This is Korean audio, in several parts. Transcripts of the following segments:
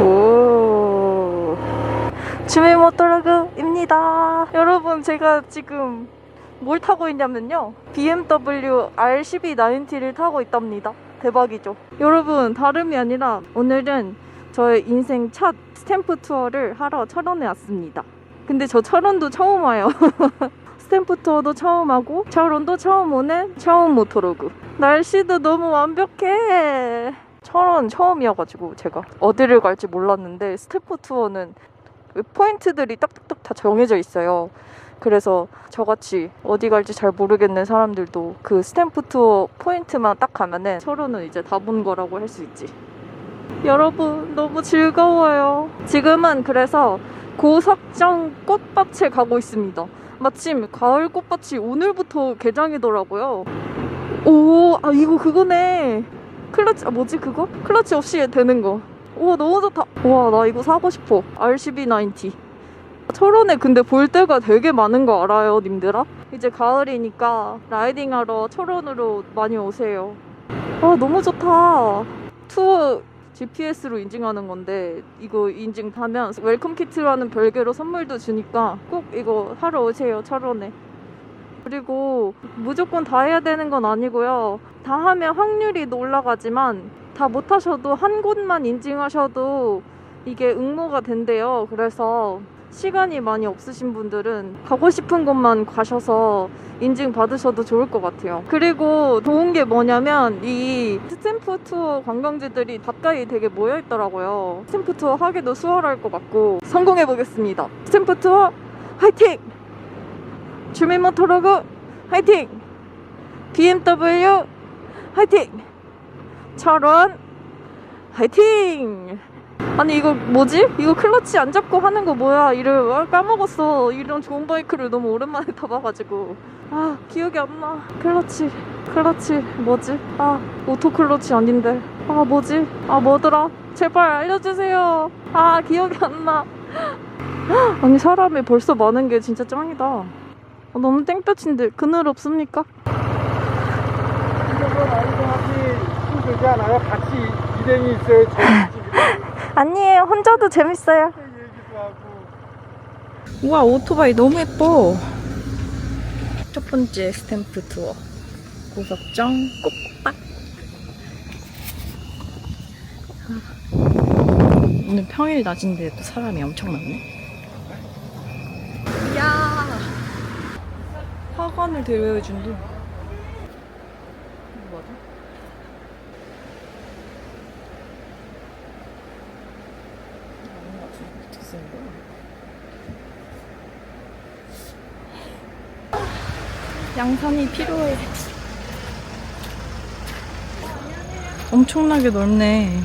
오. 주민 모토로그입니다. 여러분, 제가 지금 뭘 타고 있냐면요. BMW R1290를 타고 있답니다. 대박이죠. 여러분, 다름이 아니라 오늘은 저의 인생 첫 스탬프 투어를 하러 철원에 왔습니다. 근데 저 철원도 처음 와요. 스탬프 투어도 처음 하고 철원도 처음 오는 처음 모토로그. 날씨도 너무 완벽해. 철원 처음이어가지고 제가 어디를 갈지 몰랐는데 스탬프 투어는 포인트들이 딱딱딱 다 정해져 있어요. 그래서 저같이 어디 갈지 잘 모르겠는 사람들도 그 스탬프 투어 포인트만 딱 가면은 철원은 이제 다 본 거라고 할 수 있지. 여러분 너무 즐거워요. 지금은 그래서 고석정 꽃밭에 가고 있습니다. 마침 가을 꽃밭이 오늘부터 개장이더라고요. 오, 아 이거 그거네. 클러치, 아 뭐지 그거? 클러치 없이 되는 거. 우와 너무 좋다. 우와 나 이거 사고 싶어. RCB90. 철원에 근데 볼 데가 되게 많은 거 알아요, 님들아? 이제 가을이니까 라이딩하러 철원으로 많이 오세요. 아 너무 좋다. 투어 GPS로 인증하는 건데 이거 인증하면 웰컴 키트라는 별개로 선물도 주니까 꼭 이거 하러 오세요 철원에. 그리고 무조건 다 해야 되는 건 아니고요. 다 하면 확률이 올라가지만 다 못하셔도 한 곳만 인증하셔도 이게 응모가 된대요. 그래서 시간이 많이 없으신 분들은 가고 싶은 곳만 가셔서 인증 받으셔도 좋을 것 같아요. 그리고 좋은 게 뭐냐면 이 스탬프 투어 관광지들이 가까이 되게 모여 있더라고요. 스탬프 투어 하기도 수월할 것 같고 성공해 보겠습니다. 스탬프 투어 화이팅! 주민 모토로그 화이팅! BMW 화이팅! 철원 화이팅! 아니 이거 뭐지? 이거 클러치 안 잡고 하는 거 뭐야? 이를 아, 까먹었어. 이런 좋은 바이크를 너무 오랜만에 타봐가지고 아 기억이 안 나. 클러치 클러치 뭐지? 아 오토 클러치 아닌데 아 뭐지? 아 뭐더라? 제발 알려주세요. 아 기억이 안 나. 아니 사람이 벌써 많은 게 진짜 짱이다. 아, 너무 땡볕인데 그늘 없습니까? 힘들지 않아요? 같이 일행이 있어요. 저희 집이랑 아니에요. 혼자도 재밌어요. 얘기도 하고. 우와 오토바이 너무 예뻐 첫 번째 스탬프 투어 고석정 꽃밭 아, 오늘 평일 낮인데도 사람이 엄청 많네 화관을 대여해준다 이거 맞아? 아닌 것 같은데 어떻게 쓰는 거야? 양산이 필요해. 엄청나게 넓네.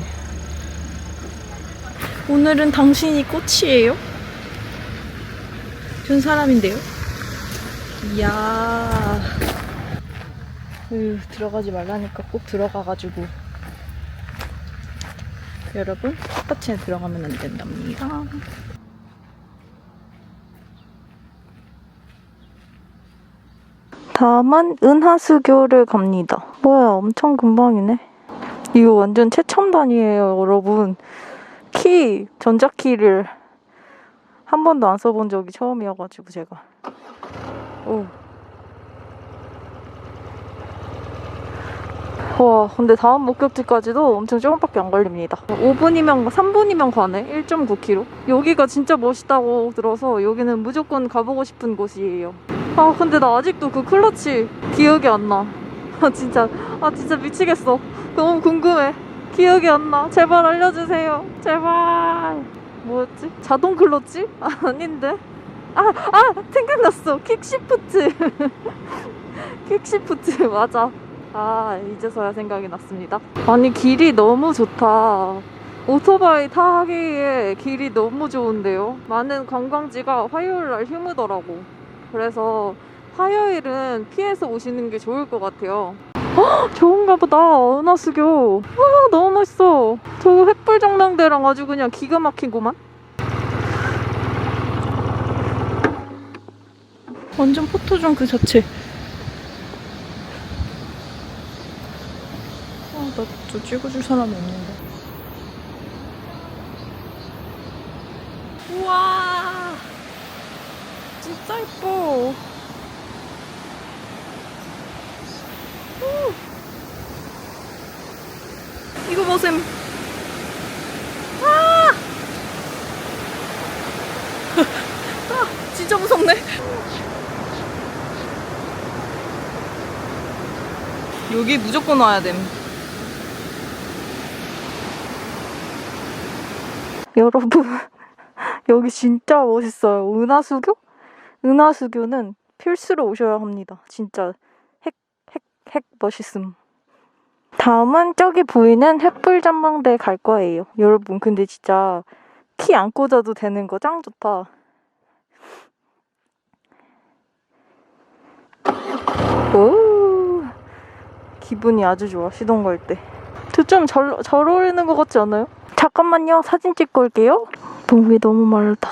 오늘은 당신이 꽃이에요? 준 사람인데요? 이야. 으, 들어가지 말라니까 꼭 들어가가지고. 여러분, 꽃밭에 들어가면 안 된답니다. 다음은 은하수교를 갑니다. 뭐야, 엄청 금방이네. 이거 완전 최첨단이에요, 여러분. 키, 전자키를 한 번도 안 써본 적이 처음이어가지고, 제가. 오. 와, 근데 다음 목적지까지도 엄청 조금밖에 안 걸립니다. 5분이면, 3분이면 가네? 1.9km? 여기가 진짜 멋있다고 들어서 여기는 무조건 가보고 싶은 곳이에요. 아 근데 나 아직도 그 클러치 기억이 안 나. 아 진짜 아 진짜 미치겠어. 너무 궁금해. 기억이 안 나. 제발 알려주세요. 제발. 뭐였지? 자동 클러치? 아, 아닌데. 아, 아 생각났어. 킥시프트. 킥시프트 맞아. 아 이제서야 생각이 났습니다. 아니 길이 너무 좋다. 오토바이 타기에 길이 너무 좋은데요. 많은 관광지가 화요일 날 휴무더라고. 그래서 화요일은 피해서 오시는 게 좋을 것 같아요. 헉, 좋은가 보다. 은하수교. 와, 너무 멋있어. 저 횃불 정랑대랑 아주 그냥 기가 막히구만. 완전 포토존 그 자체. 아, 나저 찍어줄 사람이 없는데. 우와 진짜 예뻐 우. 이거 보셈 아! 아 진짜 무섭네 여기 무조건 와야 됨 여러분 여기 진짜 멋있어요. 은하수교? 은하수교는 필수로 오셔야 합니다. 진짜 핵, 핵, 핵 멋있음. 다음은 저기 보이는 햇불 전망대 갈 거예요. 여러분, 근데 진짜 키 안 꽂아도 되는 거 짱 좋다. 오, 기분이 아주 좋아, 시동 걸 때. 좀잘 잘 어울리는 것 같지 않아요? 잠깐만요, 사진 찍고 올게요. 동이 너무 멀다.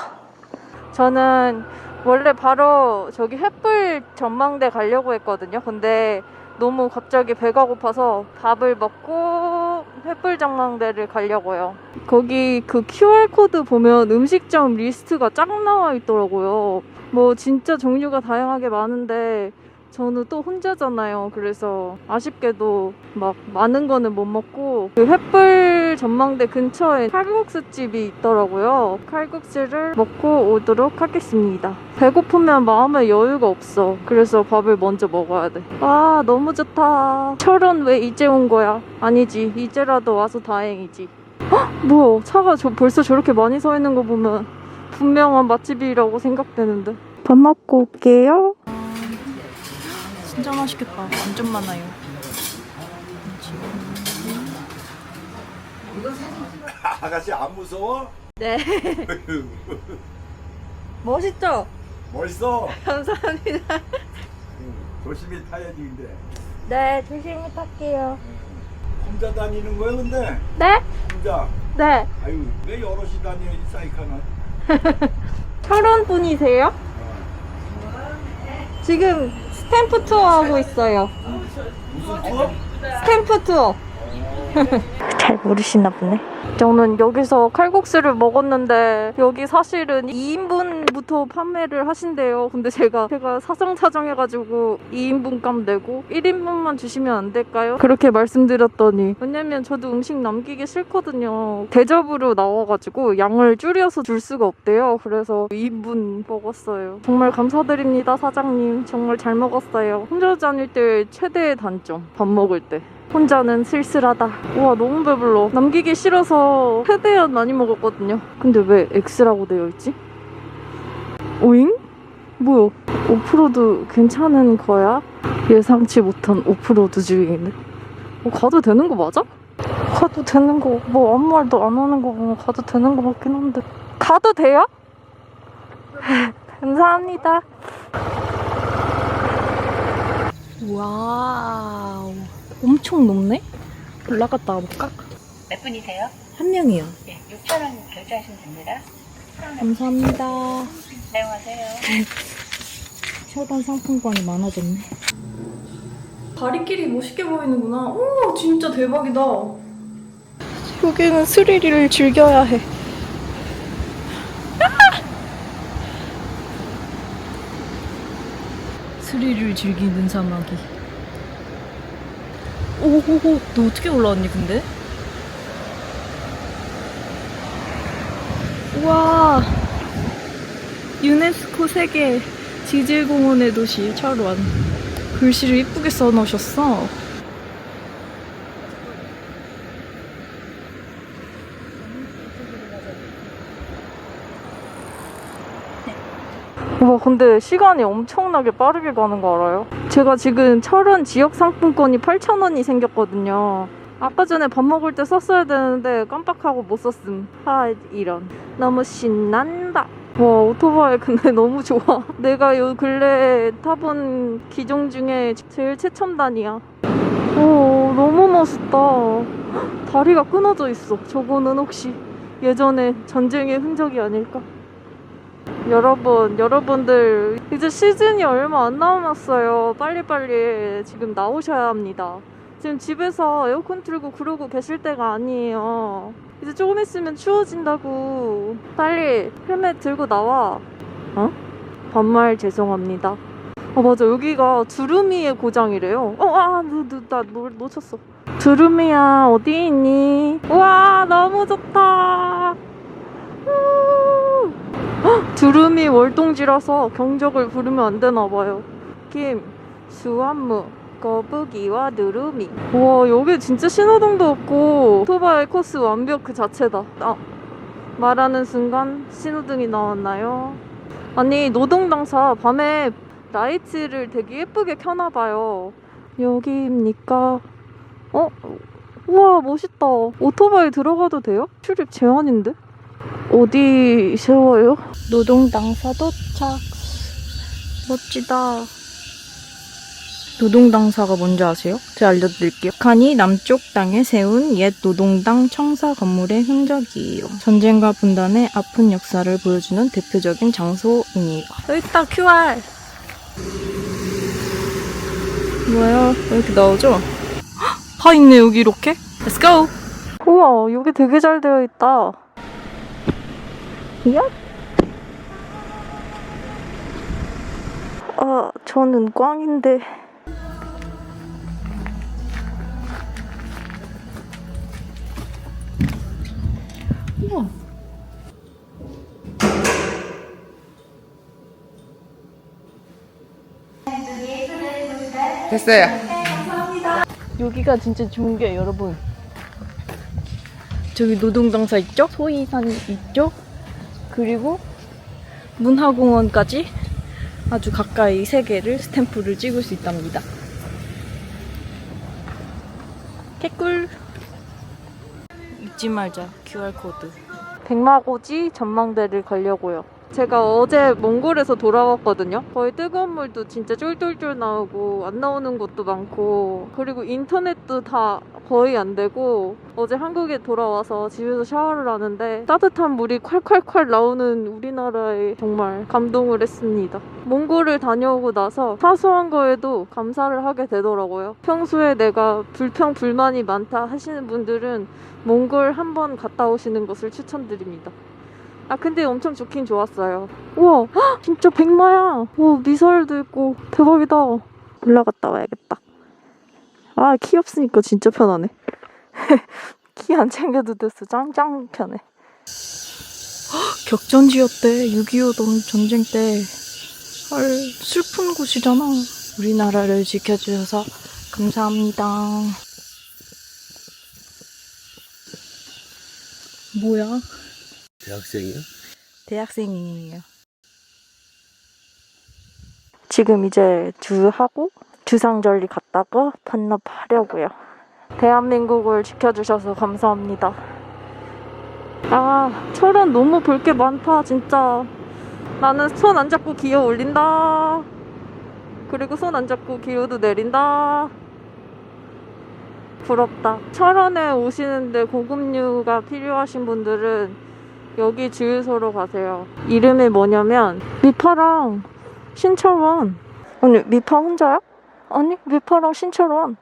저는 원래 바로 저기 햇불 전망대 가려고 했거든요. 근데 너무 갑자기 배가 고파서 밥을 먹고 햇불 전망대를 가려고요. 거기 그 QR코드 보면 음식점 리스트가 쫙 나와 있더라고요. 뭐 진짜 종류가 다양하게 많은데 저는 또 혼자잖아요. 그래서 아쉽게도 막 많은 거는 못 먹고 그 햇불 전망대 근처에 칼국수 집이 있더라고요. 칼국수를 먹고 오도록 하겠습니다. 배고프면 마음에 여유가 없어. 그래서 밥을 먼저 먹어야 돼. 아 너무 좋다. 철원 왜 이제 온 거야? 아니지 이제라도 와서 다행이지. 헉 뭐야 차가 저 벌써 저렇게 많이 서 있는 거 보면 분명한 맛집이라고 생각되는데. 밥 먹고 올게요. 진짜 맛있겠다. 완전 많아요. 아가씨 안 무서워? 네. 멋있죠? 멋있어. 감사합니다. 응, 조심히 타야지 근데. 네, 조심히 탈게요. 혼자 다니는 거야 근데? 네? 혼자. 네. 아유 왜 여럿이 다녀 이 사이카는? 철원 분이세요? 지금 스탬프 투어 하고 있어요. 무슨 투어? 스탬프 투어. 잘 모르시나 보네. 저는 여기서 칼국수를 먹었는데 여기 사실은 2인분부터 판매를 하신대요. 근데 제가 제가 사정사정 해가지고 2인분 값 내고 1인분만 주시면 안 될까요? 그렇게 말씀드렸더니 왜냐면 저도 음식 남기기 싫거든요. 대접으로 나와가지고 양을 줄여서 줄 수가 없대요. 그래서 2인분 먹었어요. 정말 감사드립니다 사장님. 정말 잘 먹었어요. 혼자 다닐 때 최대의 단점 밥 먹을 때. 혼자는 쓸쓸하다. 우와, 너무 배불러. 남기기 싫어서 최대한 많이 먹었거든요. 근데 왜 X라고 되어 있지? 오잉? 뭐야? 오프로드 괜찮은 거야? 예상치 못한 오프로드 주행이네. 어, 가도 되는 거 맞아? 가도 되는 거, 뭐 아무 말도 안 하는 거 보면 가도 되는 거 같긴 한데. 가도 돼요? 감사합니다. 와우. 엄청 높네? 올라갔다 와볼까? 몇 분이세요? 한 명이요. 예, 6,000원 결제하시면 됩니다. 감사합니다. 사용하세요. 철원 상품권이 많아졌네. 다리길이 멋있게 보이는구나. 오, 진짜 대박이다. 여기는 스릴을 즐겨야 해. 스릴을 즐기는 사마귀. 오호호, 너 어떻게 올라왔니, 근데? 우와. 유네스코 세계 지질공원의 도시 철원 글씨를 이쁘게 써놓으셨어 와 근데 시간이 엄청나게 빠르게 가는 거 알아요? 제가 지금 철원 지역 상품권이 8,000원이 생겼거든요. 아까 전에 밥 먹을 때 썼어야 되는데 깜빡하고 못 썼음. 아 이런. 너무 신난다. 와 오토바이 근데 너무 좋아. 내가 요 근래 타본 기종 중에 제일 최첨단이야. 오 너무 멋있다. 다리가 끊어져 있어. 저거는 혹시 예전에 전쟁의 흔적이 아닐까 여러분 여러분들 이제 시즌이 얼마 안 남았어요 빨리빨리 지금 나오셔야 합니다 지금 집에서 에어컨 틀고 그러고 계실 때가 아니에요 이제 조금 있으면 추워진다고. 빨리 헬멧 들고 나와. 어? 반말 죄송합니다. 아 맞아 여기가 두루미의 고장이래요. 어 아너나 놓쳤어. 두루미야 어디 있니? 와 너무 좋다. 우! 헉, 두루미 월동지라서 경적을 부르면 안 되나 봐요. 김 수완무 거북이와 누루미. 와 여기 진짜 신호등도 없고 오토바이 코스 완벽 그 자체다. 아 말하는 순간 신호등이 나왔나요? 아니 노동 당사 밤에 라이트를 되게 예쁘게 켜나 봐요. 여기입니까? 어? 우와 멋있다. 오토바이 들어가도 돼요? 출입 제한인데? 어디 세워요? 노동 당사 도착. 멋지다. 노동당사가 뭔지 아세요? 제가 알려드릴게요. 북한이 남쪽 땅에 세운 옛 노동당 청사 건물의 흔적이에요. 전쟁과 분단의 아픈 역사를 보여주는 대표적인 장소입니다. 여기 있다, QR! 뭐예요? 이렇게 나오죠? 헉, 다 있네, 여기 이렇게. Let's go! 우와, 여기 되게 잘 되어 있다. 야? 아, 저는 꽝인데. 우와. 됐어요. 여기가 진짜 좋은 게 여러분. 저기 노동당사 있죠? 소이산 있죠? 그리고 문화공원까지 아주 가까이 세 개를 스탬프를 찍을 수 있답니다. 개꿀. 잊지 말자 QR코드. 백마고지 전망대를 가려고요. 제가 어제 몽골에서 돌아왔거든요. 거의 뜨거운 물도 진짜 쫄쫄쫄 나오고 안 나오는 곳도 많고 그리고 인터넷도 다 거의 안 되고 어제 한국에 돌아와서 집에서 샤워를 하는데 따뜻한 물이 콸콸콸 나오는 우리나라에 정말 감동을 했습니다. 몽골을 다녀오고 나서 사소한 거에도 감사를 하게 되더라고요. 평소에 내가 불평 불만이 많다 하시는 분들은 몽골 한번 갔다 오시는 것을 추천드립니다. 아 근데 엄청 좋긴 좋았어요. 우와 헉, 진짜 백마야. 와 미사일도 있고 대박이다. 올라갔다 와야겠다. 아 키 없으니까 진짜 편하네. 키 안 챙겨도 됐어. 짱짱 편해. 격전지였대. 6.25 전쟁 때. 헐 슬픈 곳이잖아. 우리나라를 지켜주셔서 감사합니다. 뭐야? 대학생이요? 대학생이에요. 지금 이제 주하고 주상절리 갔다가 반납하려고요. 대한민국을 지켜주셔서 감사합니다. 아, 철원 너무 볼 게 많다, 진짜. 나는 손 안 잡고 기어 올린다. 그리고 손 안 잡고 기어도 내린다. 부럽다. 철원에 오시는데 고급류가 필요하신 분들은 여기 주유소로 가세요. 이름이 뭐냐면 미파랑 신철원. 아니 미파 혼자야? 아니 미파랑 신철원.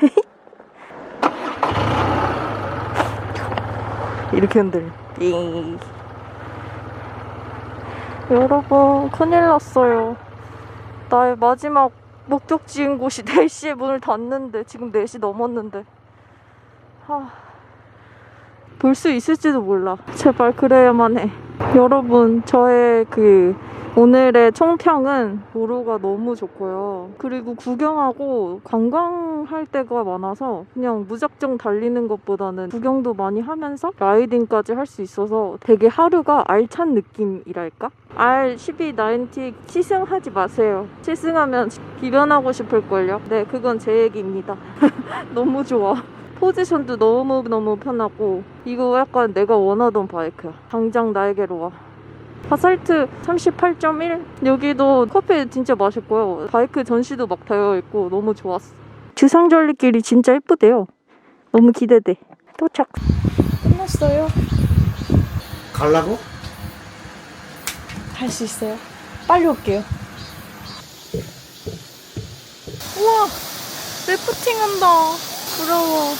이렇게 흔들려. 띵. 여러분 큰일 났어요. 나의 마지막 목적지인 곳이 4시에 문을 닫는데 지금 4시 넘었는데. 하... 볼 수 있을지도 몰라. 제발 그래야만 해. 여러분, 저의 그 오늘의 총평은 도로가 너무 좋고요. 그리고 구경하고 관광할 때가 많아서 그냥 무작정 달리는 것보다는 구경도 많이 하면서 라이딩까지 할 수 있어서 되게 하루가 알찬 느낌이랄까? R1290 시승하지 마세요. 시승하면 기변하고 싶을걸요. 네, 그건 제 얘기입니다. 너무 좋아. 포지션도 너무너무 편하고 이거 약간 내가 원하던 바이크야. 당장 나에게로 와. 바살트 38.1 여기도 커피 진짜 맛있고요. 바이크 전시도 막 되어 있고 너무 좋았어. 주상절리길이 진짜 예쁘대요. 너무 기대돼. 도착. 끝났어요? 갈라고? 갈 수 있어요. 빨리 올게요. 우와! 래프팅 한다 부러워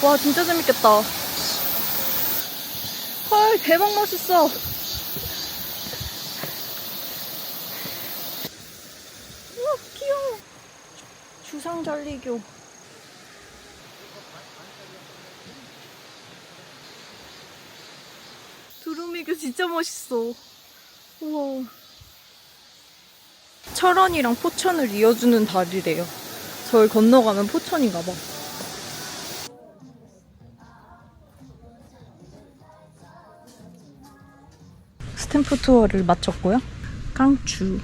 와 진짜 재밌겠다. 헐 대박 멋있어. 우와 귀여워. 주상 잘리교. 두루미교 진짜 멋있어. 우와. 철원이랑 포천을 이어주는 다리래요. 저걸 건너가면 포천인가 봐. 스탬프 투어를 마쳤고요. 깡추.